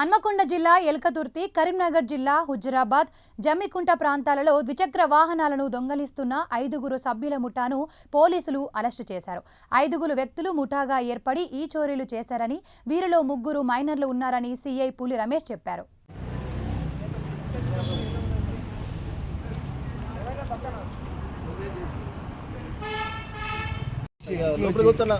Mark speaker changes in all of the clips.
Speaker 1: హన్మకొండ జిల్లా ఎల్కతుర్తి కరీంనగర్ జిల్లా హుజరాబాద్ జమ్మికుంట ప్రాంతాలలో ద్విచక్ర వాహనాలను దొంగలిస్తున్న ఐదుగురు సభ్యుల ముఠాను పోలీసులు అరెస్టు చేశారు. ఐదుగురు వ్యక్తులు ముఠాగా ఏర్పడి ఈ చోరీలు చేశారని వీరిలో ముగ్గురు మైనర్లు ఉన్నారని సీఐ పులి రమేష్ చెప్పారు.
Speaker 2: లోపలికి వస్తున్నా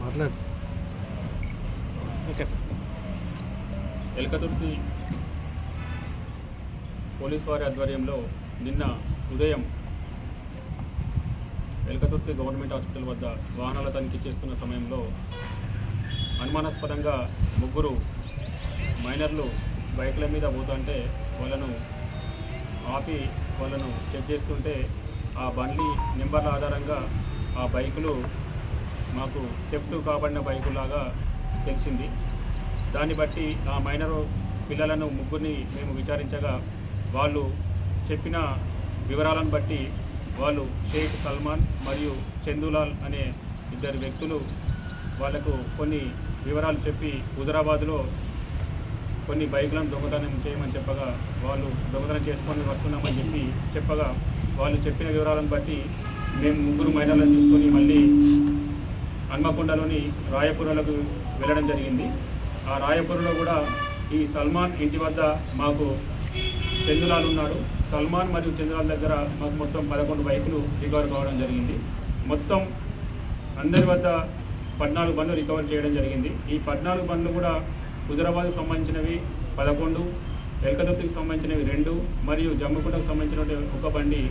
Speaker 2: మాట్లాడు.
Speaker 3: Okay sir. ఎలకతుర్తి పోలీస్ వారి ఆధ్వర్యంలో నిన్న ఉదయం ఎలకతుర్తి గవర్నమెంట్ హాస్పిటల్ వద్ద వాహనాల తనిఖీ చేస్తున్న సమయంలో అనుమానాస్పదంగా ముగ్గురు మైనర్లు బైక్ల మీద పోతుంటే వాళ్ళను ఆపి వాళ్ళను చెక్ చేస్తుంటే ఆ బండి నెంబర్ల ఆధారంగా ఆ బైకులు మాకు థెఫ్ట్ కాబడిన బైకులాగా తెలిసింది. దాన్ని బట్టి ఆ మైనర్ పిల్లలను ముగ్గురిని మేము విచారించగా వాళ్ళు చెప్పిన వివరాలను బట్టి వాళ్ళు షేక్ సల్మాన్ మరియు చందులాల్ అనే ఇద్దరు వ్యక్తులు వాళ్ళకు కొన్ని వివరాలు చెప్పి హుదరాబాద్లో కొన్ని బైకులను దొంగతనం చేయమని చెప్పగా వాళ్ళు దొంగతనం చేసుకొని వస్తున్నామని చెప్పి చెప్పగా వాళ్ళు చెప్పిన వివరాలను బట్టి మేము ముగ్గురు మైదానాలను తీసుకొని మళ్ళీ హన్మకొండలోని రాయపురలకు వెళ్ళడం జరిగింది. ఆ రాయపురలో కూడా ఈ సల్మాన్ ఇంటి వద్ద మాకు చందులాల్ ఉన్నాడు. సల్మాన్ మరియు చంద్రాల దగ్గర మాకు మొత్తం పదకొండు బైకులు రికవర్ కావడం జరిగింది. మొత్తం అందరి వద్ద పద్నాలుగు బండ్లు రికవర్ చేయడం జరిగింది. ఈ పద్నాలుగు బండ్లు కూడా హుజరాబాద్కు సంబంధించినవి పదకొండు ఎల్కదొత్తికి సంబంధించినవి రెండు మరియు జమ్మకుంటకు సంబంధించిన ఒక బండి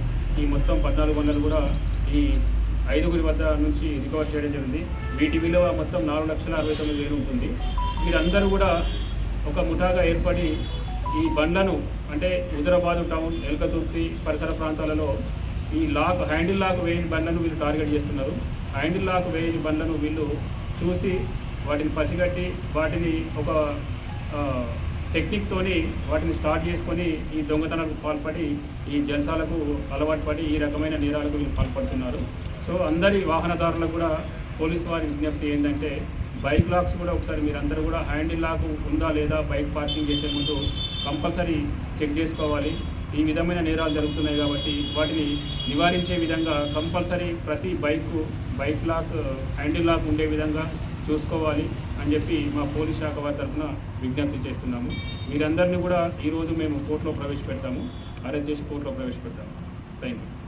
Speaker 3: ఈ మొత్తం పద్నాలుగు వందలు కూడా ఈ ఐదుగురి వద్ద నుంచి రికవర్ చేయడం జరిగింది. వీటి విలువ మొత్తం నాలుగు లక్షల అరవై తొమ్మిది వేలు ఉంటుంది. వీరందరూ కూడా ఒక ముఠాగా ఏర్పడి ఈ బండ్లను అంటే హుజరాబాదు టౌన్ ఎల్కతుర్తి పరిసర ప్రాంతాలలో ఈ లాక్ హ్యాండిల్ లాక్ వేయని బండ్లను వీళ్ళు టార్గెట్ చేస్తున్నారు. హ్యాండిల్ లాక్ వేయని బండ్లను వీళ్ళు చూసి వాటిని పసిగట్టి వాటిని ఒక టెక్నిక్తోని వాటిని స్టార్ట్ చేసుకొని ఈ దొంగతనాలకు పాల్పడి ఈ జలసాలకు అలవాటు పడి ఈ రకమైన నేరాలకు వీళ్ళు పాల్పడుతున్నారు. సో అందరి వాహనదారులకు కూడా పోలీసు వారి విజ్ఞప్తి ఏంటంటే బైక్ లాక్స్ కూడా ఒకసారి మీరందరూ కూడా హ్యాండిల్ లాక్ ఉందా లేదా బైక్ పార్కింగ్ చేసే ముందు కంపల్సరీ చెక్ చేసుకోవాలి. ఈ విధమైన నేరాలు జరుగుతున్నాయి కాబట్టి వాటిని నివారించే విధంగా కంపల్సరీ ప్రతి bike bike lock handle lock ఉండే విధంగా చూసుకోవాలి అని చెప్పి మా పోలీస్ శాఖ వారి తరఫున విజ్ఞప్తి చేస్తున్నాము. మీరందరినీ కూడా ఈరోజు మేము కోర్టులో ప్రవేశపెడతాము. అరెస్ట్ చేసి కోర్టులో ప్రవేశపెడతాము. Thank you